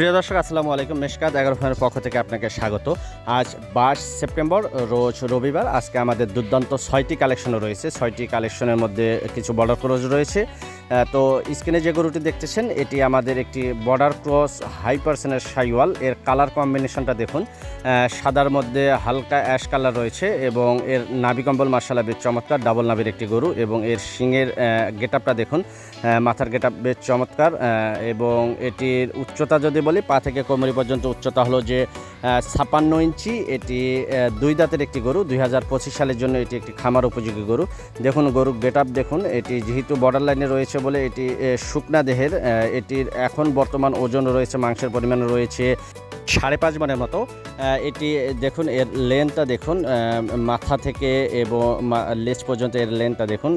প্রিয় দর্শক, আসসালামু আলাইকুম। মেশকাত এগারো ফোনের পক্ষ থেকে আপনাকে স্বাগত। আজ বাইশ সেপ্টেম্বর, রোজ রবিবার। আজকে আমাদের দুর্দান্ত ছয়টি কালেকশনও রয়েছে। ছয়টি কালেকশনের মধ্যে কিছু বর্ডার ক্রোজ রয়েছে। তো স্ক্রিনে যে গরুটি দেখতেছেন, এটি আমাদের একটি বর্ডার ক্রস হাই পার্সেন্টের সাইওয়াল। এর কালার কম্বিনেশনটা দেখুন। সাদার মধ্যে হালকা অ্যাশ কালার রয়েছে এবং এর নাভি কম্বল মার্শালা বেশ চমৎকার ডাবল নাভির একটি গরু এবং এর শিঙের গেট দেখুন। মাথার গেট বেশ চমৎকার এবং এটির উচ্চতা যদি বলি, পা থেকে কোমরি পর্যন্ত উচ্চতা হলো যে ছাপান্ন ইঞ্চি। এটি দুই দাঁতের একটি গরু, দুই হাজার পঁচিশ সালের জন্য এটি একটি খামার উপযোগী গরু। দেখুন গরু গেট দেখুন, এটি যেহেতু বর্ডার লাইনে রয়েছে বলে এটি শুকনা দেহের এটির এখন বর্তমান ওজন রয়েছে মাংসের পরিমাণ রয়েছে সাড়ে পাঁচ মানের মতো। এটি দেখুন এর লেন্থটা দেখুন মাথা থেকে এবং লেজ পর্যন্ত এর লেনটা দেখুন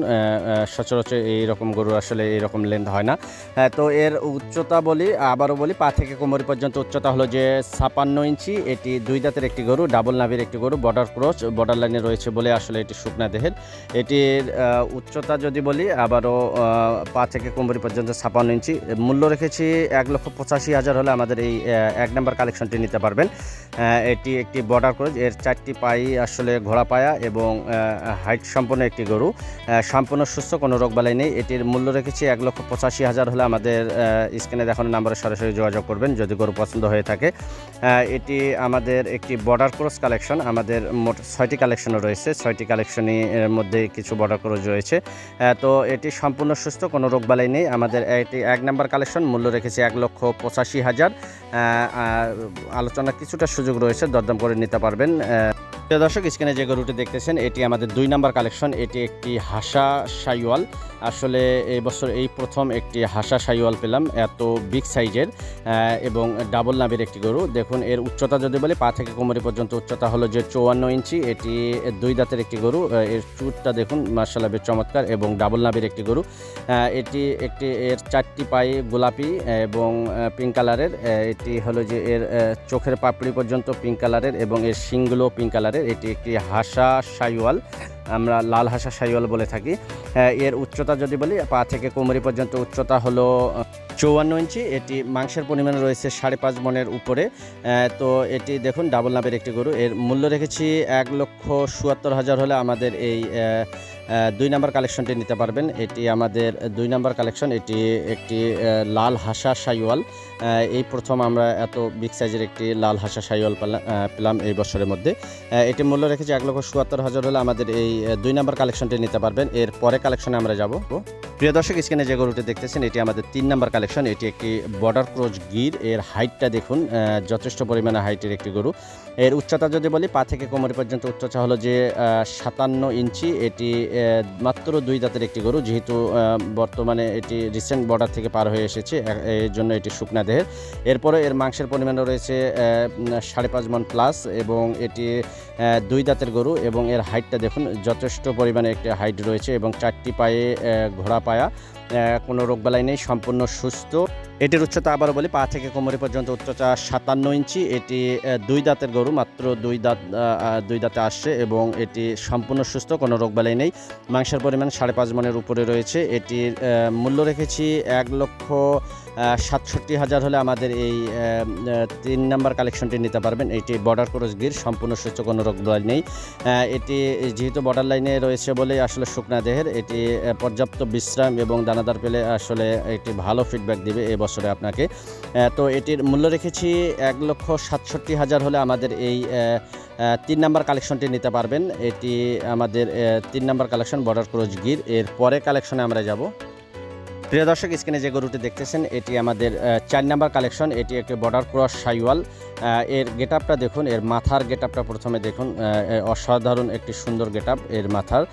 সচরাচর এইরকম গরু আসলে এইরকম লেন্থ হয় না। হ্যাঁ, তো এর উচ্চতা বলি আবারও বলি পা থেকে কোমর পর্যন্ত উচ্চতা হলো যে ছাপান্ন ইঞ্চি। এটি দুই দাঁতের একটি গরু ডাবল নাভির একটি গরু বর্ডার ক্রস বর্ডার লাইনে রয়েছে বলে আসলে এটি শুকনা দেহের। এটির উচ্চতা যদি বলি আবারও পা থেকে কোমরি পর্যন্ত ছাপান্ন ইঞ্চি। মূল্য রেখেছি এক লক্ষ পঁচাশি হাজার হলে আমাদের এই এক নাম্বার কালেকশনটি নিতে পারবেন। এটি একটি বর্ডার ক্রস এর চারটি পাই আসলে ঘোড়া পায়া এবং হাইট সম্পন্ন একটি গরু। সম্পূর্ণ সুস্থ, কোনো রোগবালাই নেই। এটির মূল্য রেখেছি এক লক্ষ পঁচাশি হাজার হলে আমাদের স্ক্রিনে দেখানো নাম্বারে সরাসরি যোগাযোগ করবেন, যদি গরু পছন্দ হয়ে থাকে। এটি আমাদের একটি বর্ডার ক্রস কালেকশন আমাদের মোট ছয়টি কালেকশনও রয়েছে। ছয়টি কালেকশনই এর মধ্যে কিছু বর্ডার ক্রস রয়েছে। তো এটি সম্পূর্ণ সুস্থ, কোনো রোগবালাই নেই। আমাদের এটি এক নাম্বার কালেকশন মূল্য রেখেছি এক লক্ষ পঁচাশি হাজার। আলোচনার কিছুটা সুযোগ রয়েছে দরদাম করে নিতে পারবেন দর্শক, স্ক্রিনে যে গরুটি দেখতেছেন, এটি আমাদের দুই নাম্বার কালেকশন। এটি একটি হাসা সাইওয়াল। আসলে এই বছর এই প্রথম একটি হাসা সাইওয়াল পেলাম, এত বিগ সাইজের এবং ডাবল নাভের একটি গরু। দেখুন, এর উচ্চতা যদি বলি, পা থেকে কোমরি পর্যন্ত উচ্চতা হলো যে চৌয়ান্ন ইঞ্চি। এটি দুই দাঁতের একটি গরু এর চুটটা দেখুন মার্শাল্লাহ বেশ চমৎকার, এবং ডাবল নাভের একটি গরু। এটি একটি, এর চারটি পায়ে গোলাপি এবং পিঙ্ক কালারের। এটি হলো যে এর চোখের পাপড়ি পর্যন্ত পিঙ্ক কালারের এবং এর শিংগুলো পিঙ্ক কালারের। এটি একটি হাসা সাইওয়াল। আমরা লাল হাসা সাইওয়াল বলে থাকি। আহ, এর উচ্চতা যদি বলি পা থেকে কোমরি পর্যন্ত উচ্চতা হলো চৌয়ান্ন ইঞ্চি। এটি মাংসের পরিমাণ রয়েছে সাড়ে পাঁচ মনের উপরে। তো এটি দেখুন ডাবল নাভের একটি গরু। এর মূল্য রেখেছি এক লক্ষ চুয়াত্তর হাজার হলে আমাদের এই দুই নাম্বার কালেকশনটি নিতে পারবেন। এটি আমাদের দুই নাম্বার কালেকশন। এটি একটি লাল হাসা সাইওয়াল এই প্রথম আমরা এত বিগ সাইজের একটি লাল হাসা সাইওয়াল পেলা- পেলাম এই বছরের মধ্যে। এটি মূল্য রেখেছি এক লক্ষ চুয়াত্তর হাজার হলে আমাদের এই দুই নাম্বার কালেকশনটি নিতে পারবেন। এর পরে কালেকশনে আমরা যাব। প্রিয় দর্শক, স্ক্রিনে যে গরুটি দেখতেছেন, এটি আমাদের তিন নাম্বার কালেকশন। এটি একটি বর্ডার ক্রোচ গির এর হাইটটা দেখুন যথেষ্ট পরিমাণে হাইটের একটি গরু। এর উচ্চতা যদি বলি, পা থেকে কোমর পর্যন্ত উচ্চতা হলো যে সাতান্ন ইঞ্চি। এটি মাত্র দুই দাঁতের একটি গরু, যেহেতু বর্তমানে এটি রিসেন্ট বর্ডার থেকে পার হয়ে এসেছে। এর জন্য এটি শুকনা দেহের। এরপরে এর মাংসের পরিমাণ রয়েছে সাড়ে পাঁচ মন প্লাস এবং এটি দুই দাঁতের গরু এবং এর হাইটটা দেখুন, যথেষ্ট পরিমাণে একটি হাইট রয়েছে এবং চারটি পায়ে ঘোড়া পায়া কোনো রোগবালাই নেই, সম্পূর্ণ সুস্থ। এটির উচ্চতা আবারও বলি, পা থেকে কোমরে পর্যন্ত উচ্চতা সাতান্ন ইঞ্চি। এটি দুই দাঁতের গরু, মাত্র দুই দাঁত দুই দাঁতে আসছে এবং এটি সম্পূর্ণ সুস্থ, কোনো রোগ রোগবালাই নেই। মাংসের পরিমাণ সাড়ে পাঁচ মনের উপরে রয়েছে। এটির মূল্য রেখেছি এক লক্ষ সাতষট্টি হাজার হলে আমাদের এই তিন নাম্বার কালেকশনটি নিতে পারবেন। এটি বর্ডার ক্রস গির, সম্পূর্ণ সুস্থ, কোনো রোগ রোগবালাই নেই। এটি যেহেতু বর্ডার লাইনে রয়েছে বলে আসলে শুকনা দেহের, এটি পর্যাপ্ত বিশ্রাম এবং দানাদার পেলে আসলে একটি ভালো ফিডব্যাক দিবে এই বছরে আপনাকে। তো এটির মূল্য রেখেছি এক লক্ষ সাতষট্টি হাজার হলে আমাদের এই তিন নাম্বার কালেকশনটি নিতে পারবেন। এটি আমাদের তিন নাম্বার কালেকশন বর্ডার ক্রোজ গির। এর পরে কালেকশনে আমরা যাব। প্রিয় দর্শক, স্ক্রিনে যে গরুটি দেখতেছেন, এটি আমাদের চার নাম্বার কালেকশন। এটি একটি বর্ডার ক্রস সাইওয়াল। এর গেট আপটা দেখুন, এর মাথার গেট আপটা প্রথমে দেখুন অসাধারণ একটি সুন্দর গেট আপ এর মাথার।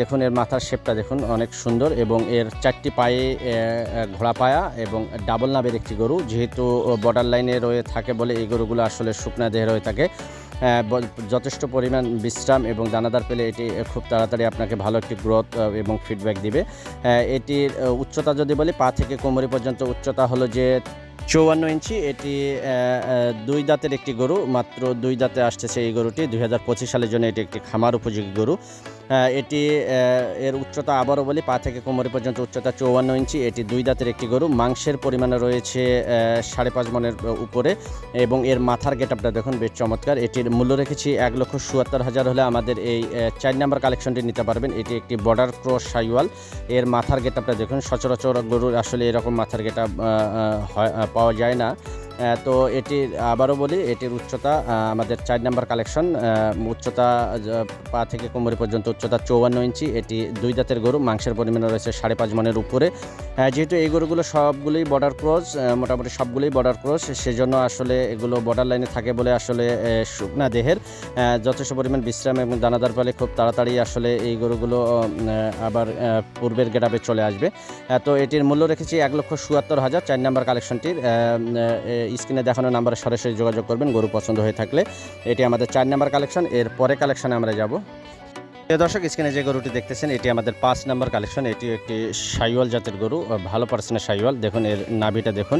দেখুন, এর মাথার শেপটা দেখুন, অনেক সুন্দর এবং এর চারটি পায়ে ঘোড়া পায়া এবং ডাবল নাবের একটি গরু। যেহেতু বর্ডার লাইনে রয়ে থাকে বলে এই গরুগুলো আসলে শুকনা দেহে রয়ে থাকে। যথেষ্ট পরিমাণ বিশ্রাম এবং দানাদার পেলে এটি খুব তাড়াতাড়ি আপনাকে ভালো একটি গ্রোথ এবং ফিডব্যাক দিবে। আহ, এটির উচ্চতা যদি বলি পা থেকে কোমরি পর্যন্ত উচ্চতা হলো যে চৌয়ান্ন ইঞ্চি। এটি দুই দাঁতের একটি গরু মাত্র দুই দাঁতে আসতেছে এই গরুটি। দুই হাজার পঁচিশ সালের জন্য এটি একটি খামার উপযোগী গরু। এটি এর উচ্চতা আবারও বলি, পা থেকে কোমরে পর্যন্ত উচ্চতা চৌয়ান্ন ইঞ্চি। এটি দুই দাঁতের একটি গরু। মাংসের পরিমাণে রয়েছে সাড়ে পাঁচ মনের উপরে। এবং এর মাথার গেটআপটা দেখুন, বেশ চমৎকার। এটির মূল্য রেখেছি এক লক্ষ চুয়াত্তর হাজার হলে আমাদের এই চার নাম্বার কালেকশনটি নিতে পারবেন। এটি একটি বর্ডার ক্রস সাইওয়াল। এর মাথার গেটআপটা দেখুন, সচরাচর গরুর আসলে এরকম মাথার গেটআপ পাওয়া যায় না। তো এটির আবারও বলি, এটির উচ্চতা আমাদের চার নাম্বার কালেকশন উচ্চতা পা থেকে কোমরে পর্যন্ত উচ্চতা চৌয়ান্ন ইঞ্চি, এটি দুই দাঁতের গরু, মাংসের পরিমাণ রয়েছে সাড়ে পাঁচ মনের উপরে। যেহেতু এই গরুগুলো সবগুলোই বর্ডার ক্রস মোটামুটি সবগুলোই বর্ডার ক্রস সেজন্য আসলে এগুলো বর্ডার লাইনে থাকে বলে আসলে শুকনা দেহের। যথেষ্ট পরিমাণ বিশ্রাম এবং দানাদার ফলে খুব তাড়াতাড়ি আসলে এই গরুগুলো আবার পূর্বের গেটাপে চলে আসবে। তো এটির মূল্য রেখেছি এক লক্ষ চুয়াত্তর হাজার, চার নাম্বার কালেকশনটির স্ক্রিনে দেখানো নাম্বারে সরাসরি যোগাযোগ করবেন, গরু পছন্দ হয়ে থাকলে। এটি আমাদের চার নাম্বার কালেকশন, এর পরে কালেকশনে আমরা যাব। প্রিয় দর্শক, স্ক্রিনে যে গরুটি দেখতেছেন, এটি আমাদের পাঁচ নাম্বার কালেকশন। এটি একটি সাইওয়াল জাতের গরু ভালো পার্সেন্টের সাইওয়াল। দেখুন, এর নাভিটা দেখুন।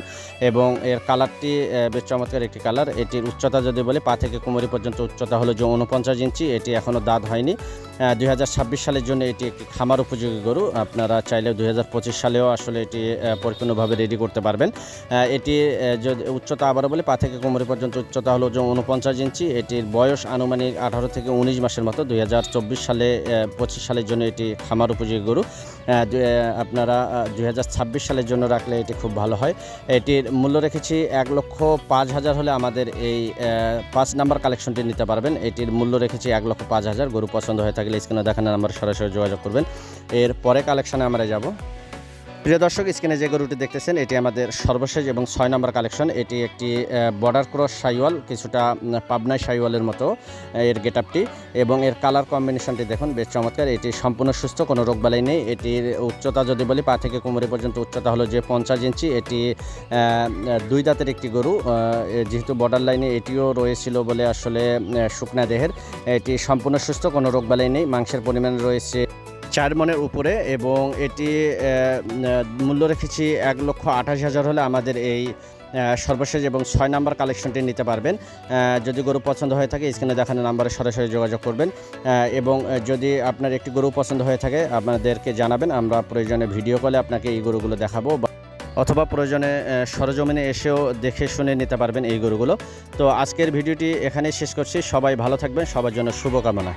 এবং এর কালারটি বেশ চমৎকার একটি কালার। এটির উচ্চতা যদি বলি, পা থেকে কোমরি পর্যন্ত উচ্চতা হলো যে উনপঞ্চাশ ইঞ্চি। এটি এখনও দাঁত হয়নি। দুই হাজার ছাব্বিশ সালের জন্য এটি একটি খামার উপযোগী গরু। আপনারা চাইলে দুই হাজার পঁচিশ সালেও আসলে এটি পরিপূর্ণভাবে রেডি করতে পারবেন। এটি যদি উচ্চতা আবারও বলি, পা থেকে কোমরি পর্যন্ত উচ্চতা হলো যে উনপঞ্চাশ ইঞ্চি। এটির বয়স আনুমানিক আঠারো থেকে উনিশ মাসের মতো, দুই সালে পঁচিশ সালের জন্য এটি খামার উপযোগী গরু। আপনারা দু- হাজার ছাব্বিশ সালের জন্য রাখলে এটি খুব ভালো হয়। এটির মূল্য রেখেছি এক লক্ষ পাঁচ হাজার হলে আমাদের এই পাঁচ নাম্বার কালেকশনটি নিতে পারবেন। এটির মূল্য রেখেছি এক লক্ষ পাঁচ হাজার। গরু পছন্দ হয়ে থাকলে স্ক্রিনে দেখানোর নাম্বার সরাসরি যোগাযোগ করবেন। এর পরে কালেকশানে আমরা যাব। প্রিয় দর্শক, স্ক্রিনে যে গরুটি দেখতেছেন, এটি আমাদের সর্বশেষ এবং ছয় নম্বর কালেকশন। এটি একটি বর্ডার ক্রস সাইওয়াল, কিছুটা পাবনাই সাইওয়ালের মতো এর গেটআপটি। এবং এর কালার কম্বিনেশনটি দেখুন, বেশ চমৎকার। এটি সম্পূর্ণ সুস্থ, কোনো রোগ রোগবালাই নেই। এটির উচ্চতা যদি বলি, পা থেকে কোমরে পর্যন্ত উচ্চতা হলো যে পঞ্চাশ ইঞ্চি। এটি দুই দাঁতের একটি গরু যেহেতু বর্ডার লাইনে এটিও রয়েছিল বলে আসলে শুকনা দেহের। এটি সম্পূর্ণ সুস্থ, কোনো রোগ রোগবালাই নেই। মাংসের পরিমাণ রয়েছে চার মনের উপরে এবং এটি মূল্য রেখেছি এক লক্ষ আঠাশ হাজার হলে আমাদের এই সর্বশেষ এবং ছয় নাম্বার কালেকশনটি নিতে পারবেন। যদি গরু পছন্দ হয়ে থাকে স্ক্রিনে দেখানো নাম্বারে সরাসরি যোগাযোগ করবেন। এবং যদি আপনার একটি গরু পছন্দ হয়ে থাকে আপনাদেরকে জানাবেন, আমরা প্রয়োজনে ভিডিও কলে আপনাকে এই গরুগুলো দেখাবো অথবা প্রয়োজনে সরজমিনে এসেও দেখে শুনে নিতে পারবেন এই গরুগুলো। তো আজকের ভিডিওটি এখানেই শেষ করছি। সবাই ভালো থাকবেন। সবার জন্য শুভকামনা।